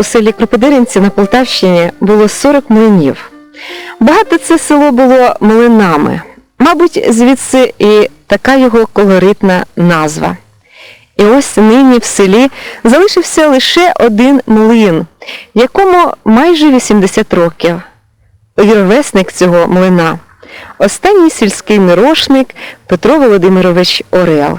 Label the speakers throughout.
Speaker 1: у селі Кроподиринці на Полтавщині було 40 млинів. Багато це село було млинами. Мабуть, звідси і така його колоритна назва. І ось нині в селі залишився лише один млин, якому майже 80 років. Віровесник цього млина. Останній сільський мирошник Петро Володимирович Орел.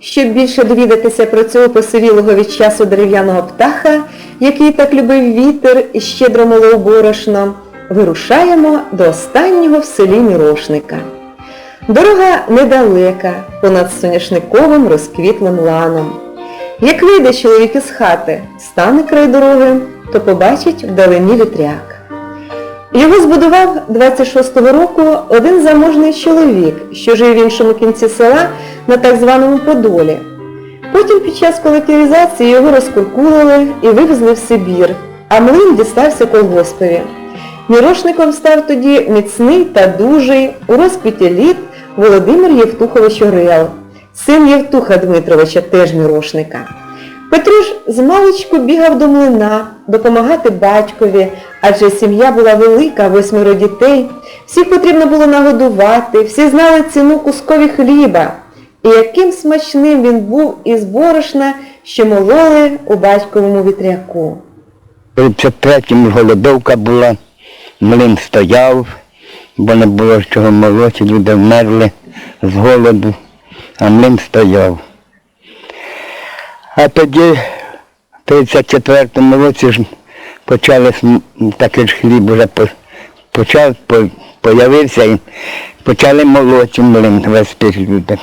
Speaker 1: Щоб більше довідатися про цього посивілого від часу дерев'яного птаха, який так любив вітер і щедро молов борошно, вирушаємо до останнього в селі мірошника. Дорога недалека, понад соняшниковим розквітлим ланом. Як вийде чоловік із хати, стане край дороги, то побачить вдалині вітряк. Його збудував 26-го року один заможний чоловік, що жив в іншому кінці села на так званому Подолі. Потім під час колективізації його розкуркулили і вивезли в Сибір, а млин дістався колгоспові. Мірошником став тоді міцний та дужий у розквіті літ Володимир Євтухович Орел, син Євтуха Дмитровича, теж мірошника. Петруш з маличку бігав до млина, допомагати батькові, адже сім'я була велика, восьмеро дітей. Всіх потрібно було нагодувати, всі знали ціну кускові хліба. І яким смачним він був із борошна, що мололи у батьковому вітряку.
Speaker 2: У 33-му голодовка була, млин стояв, бо не було чого молоти, люди вмерли з голоду, а млин стояв. А тоді, в 34-му році почали такий ж хліб по- почав, появився і почали молоти млин весь тих людей.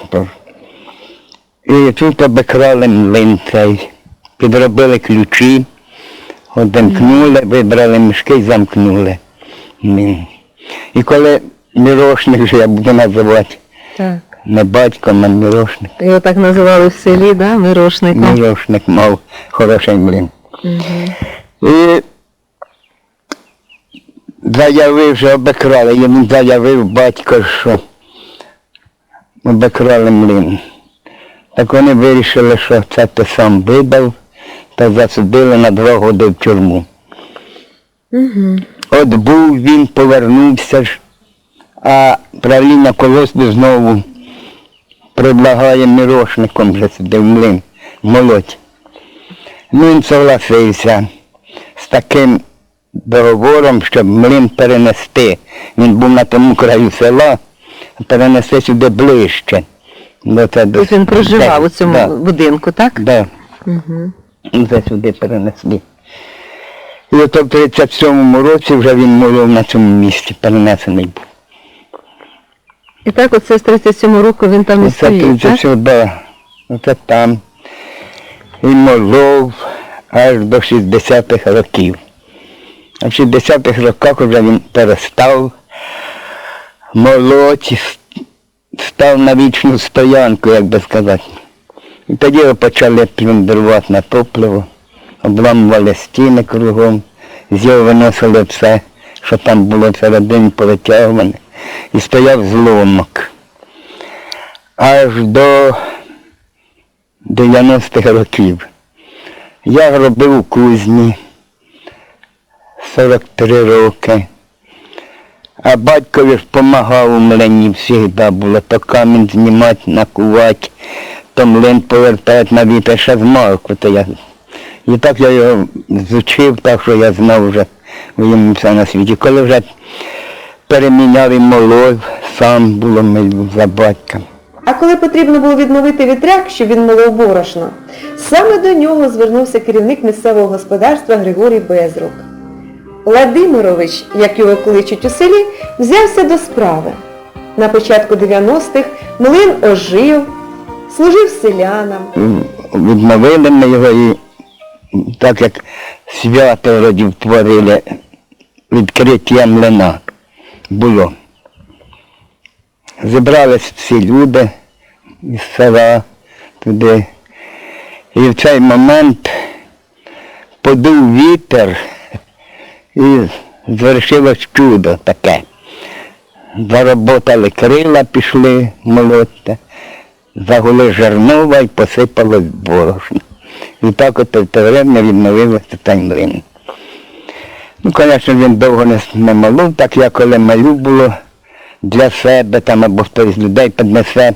Speaker 2: І тут обікрали млин цей, підробили ключі, одемкнули, вибрали мішки і замкнули. млин. І коли мірошник, що я буду називати,
Speaker 1: Так.
Speaker 2: не батьком, а мірошник.
Speaker 1: Його так називали в селі, да, мирошником.
Speaker 2: Мірошник мав хороший млин.
Speaker 1: Угу.
Speaker 2: І заявив, що обікрали. Йому заявив батько, що обікрали млин. Так вони вирішили, що це ти сам видав та засудили на два роки в тюрму.
Speaker 1: Угу.
Speaker 2: От був він, повернувся а правління колосби знову предлагає мірошником вже сюди в млин молоть. Він согласився з таким договором, щоб млин перенести. Він був на тому краю села, а перенести сюди ближче. До це, до-
Speaker 1: Ось він проживав у цьому
Speaker 2: да,
Speaker 1: будинку, так?
Speaker 2: да.
Speaker 1: Угу.
Speaker 2: Це сюди перенесли. І ото в 37-му році вже він молов на цьому місці, перенесений був.
Speaker 1: І так оце з 37 року він там і стоїть, так?
Speaker 2: 37. Оце там. І молов аж до 60-х років. А в 60-х роках вже він перестав молоть, і став на вічну стоянку, як би сказати. І тоді почали плюндрувати на топливо, обламували стіни кругом, з його виносили все, що там було всередині повитягуване, і стояв зломок. Аж до 90-х років. Я робив кузні 43 роки. А батькові ж допомагав у млині завжди було, то камінь знімати, накувати, то млин повертати на вітер, ще з малку, то я. І так я його зучив, так що я знав вже йому все на світі. Коли вже переміняв і молов, сам було ми за батьком.
Speaker 1: А коли потрібно було відновити вітряк, щоб він молов борошно, саме до нього звернувся керівник місцевого господарства Григорій Безрук. Владимирович, як його кличуть у селі, взявся до справи. На початку 90-х млин ожив, служив селянам.
Speaker 2: відновили ми його і так як свято вроді творили, відкриття млина було. Зібрались всі люди із села туди. І в цей момент подув вітер і звершилось чудо таке. Заработали крила, пішли молоти, загули жернова і посипалось борошно. І так от повторенно відновилося цей млин. Ну, звісно, він довго не, не молов, так я коли малю було для себе там або хтось з людей піднесе.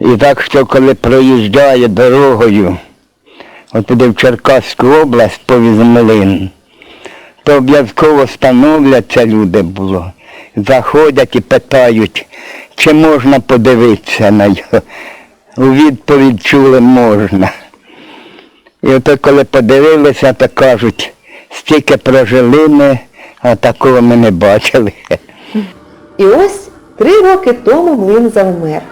Speaker 2: І так, що коли проїжджає дорогою, от туди в Черкаську область повіз млин, то обов'язково становляться люди було. Заходять і питають, чи можна подивитися на його. У відповідь чули можна. І ото коли подивилися, то кажуть, стільки прожили ми, а такого ми не бачили.
Speaker 1: І ось три роки тому млин завмер.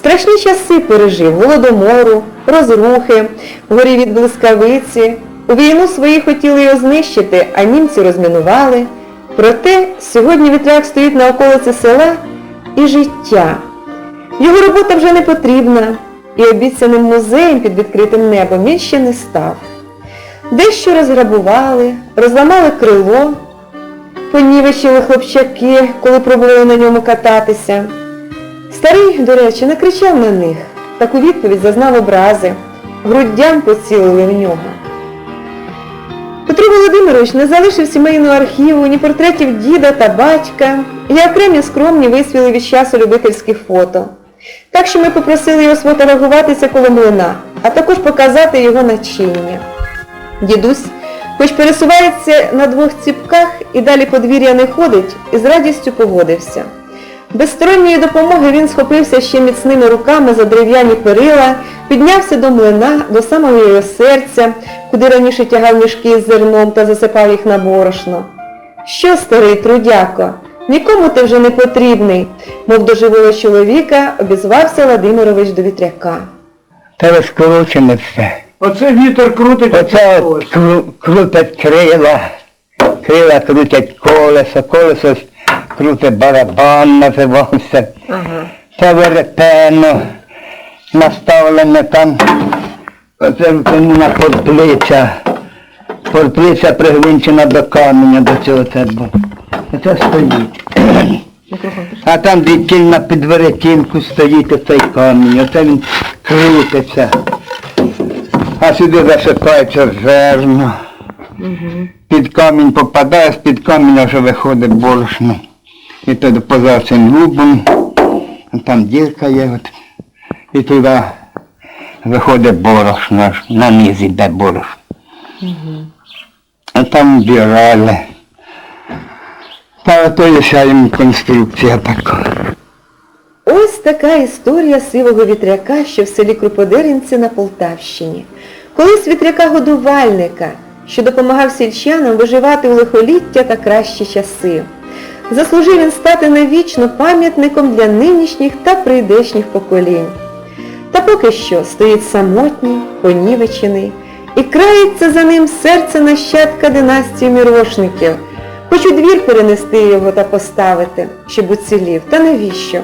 Speaker 1: Страшні часи пережив голодомору, розрухи, горі від блискавиці. У війну свої хотіли його знищити, а німці розмінували. Проте сьогодні вітряк стоїть на околиці села і життя. Його робота вже не потрібна, і обіцяним музеєм під відкритим небом він ще не став. Дещо розграбували, розламали крило, понівечили хлопчаки, коли пробували на ньому кататися. Старий, до речі, не кричав на них, так у відповідь зазнав образи, груддям поцілили в нього. Петро Володимирович не залишив сімейного архіву, ні портретів діда та батька, і окремі скромні висвіли від часу любительські фото. Так що ми попросили його сфотографуватися коло млина, а також показати його начиння. Дідусь, хоч пересувається на двох ціпках і далі подвір'я не ходить, і з радістю погодився. Без сторонньої допомоги він схопився ще міцними руками за дерев'яні перила, піднявся до млина, до самого його серця, куди раніше тягав мішки з зерном та засипав їх на борошно. Що, старий трудяко, нікому ти вже не потрібний, мов до живого чоловіка обізвався Владимирович до вітряка.
Speaker 2: Та розкручене все.
Speaker 3: Оце вітер крутить.
Speaker 2: Оце
Speaker 3: ось.
Speaker 2: кру- крутять крила, крила крутять колесо, колесо крутить барабан називався.
Speaker 1: Ага.
Speaker 2: Це веретено наставлене там, оце на портлиця. Портлиця пригвинчена до каменя, до цього це було. Це стоїть. А там дитина під веретінку стоїть оцей камінь, оце він крутиться. А сюди засипається зерно. Під камінь попадає, з-під каменя вже виходить борошно. І тоді поза цим лубом, там дірка є, от, і туди виходить борошно, на низ іде борошно. А там вбирали. Та ото є їм конструкція така.
Speaker 1: Ось така історія сивого вітряка, що в селі Круподеринці на Полтавщині. Колись вітряка-годувальника, що допомагав сільчанам виживати у лихоліття та кращі часи. Заслужив він стати навічно пам'ятником для нинішніх та прийдешніх поколінь. Та поки що стоїть самотній, понівечений, і крається за ним серце нащадка династії мірошників. Хоч у двір перенести його та поставити, щоб уцілів. Та навіщо?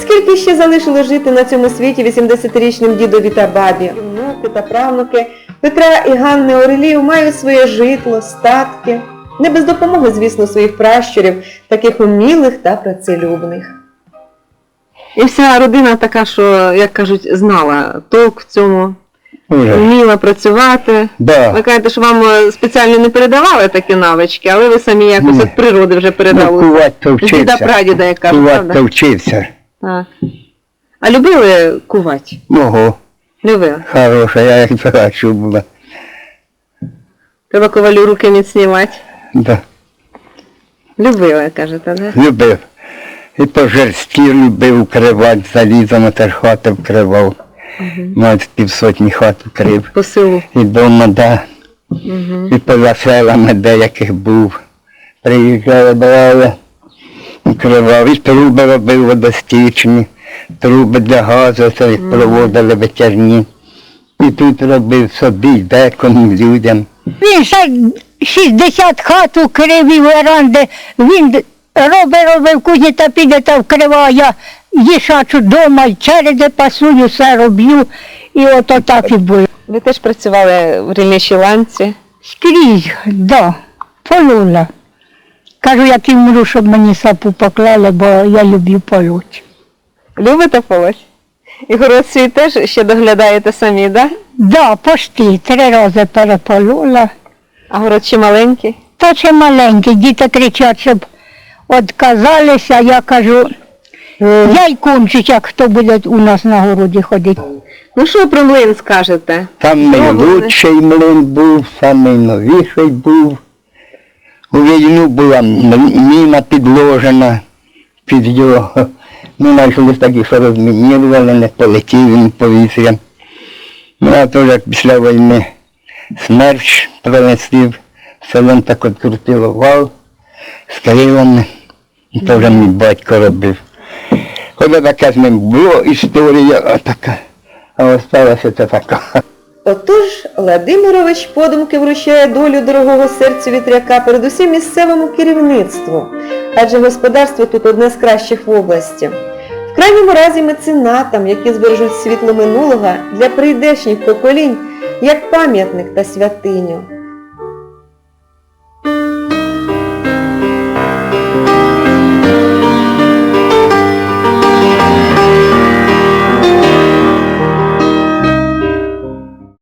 Speaker 1: Скільки ще залишило жити на цьому світі 80-річним дідові та бабі? Внуки та правнуки Петра і Ганни Орелів мають своє житло, статки. Не без допомоги, звісно, своїх пращурів, таких умілих та працелюбних. І вся родина така, що, як кажуть, знала толк в цьому,
Speaker 2: Уже.
Speaker 1: вміла працювати.
Speaker 2: Да.
Speaker 1: Ви кажете, що вам е, спеціально не передавали такі навички, але ви самі якось
Speaker 2: Ні.
Speaker 1: від природи вже
Speaker 2: Ну,
Speaker 1: передали.
Speaker 2: кувати то
Speaker 1: З
Speaker 2: вчився.
Speaker 1: діда прадіда, як кажуть,
Speaker 2: Кувати
Speaker 1: правда?
Speaker 2: вчився.
Speaker 1: Так. А любили кувати?
Speaker 2: Ого,
Speaker 1: Любили.
Speaker 2: хороша, я як захочу була.
Speaker 1: Треба ковалю руки міцні мати.
Speaker 2: Да.
Speaker 1: Любили, кажете, да?
Speaker 2: Любив. І по жерсті любив вкривати залізом, теж хати вкривав. Навіть півсотні хат вкрив.
Speaker 1: По селу.
Speaker 2: І дома, да.
Speaker 1: Угу.
Speaker 2: І поза селами деяких був. Приїжджали, брали, вкривав. І труби робив водостічні, труби для газу, це їх проводили витяжні. І тут робив собі, декому людям.
Speaker 4: Він ще 60 хат укрив і веранди. Він робить, робив кузні та піде та вкриває. Їшачу дома, й череди пасую, все роблю. І ото так і було.
Speaker 1: Ви теж працювали в рільничій ланці.
Speaker 4: Скрізь, да, полола. Кажу, як і вмру, щоб мені сапу поклали, бо я люблю полоть.
Speaker 1: Любите полоть? І город свій теж ще доглядаєте самі, да?
Speaker 4: Да, пошти, три рази переполола.
Speaker 1: А город ще маленький.
Speaker 4: Та ще маленький, діти кричать, щоб відказалися, я кажу, я й кончить, як хто буде у нас на городі ходити.
Speaker 1: Ну що про млин скажете?
Speaker 2: Там найлучший млин був, самий новіший був. У війну була міна підложена під його. Ми знайшли такі, що розмінірували, не полетів він повітрям. Ну, а теж після війни смерч прилетів, селом так відкрутило вал з крилами. І теж мій батько робив. Хоч така з ним була історія, а така, а осталася це така.
Speaker 1: Отож, Владимирович подумки вручає долю дорогого серцю вітряка передусім місцевому керівництву, адже господарство тут одне з кращих в області. В крайньому разі меценатам, які збережуть світло минулого для прийдешніх поколінь, як пам'ятник та святиню.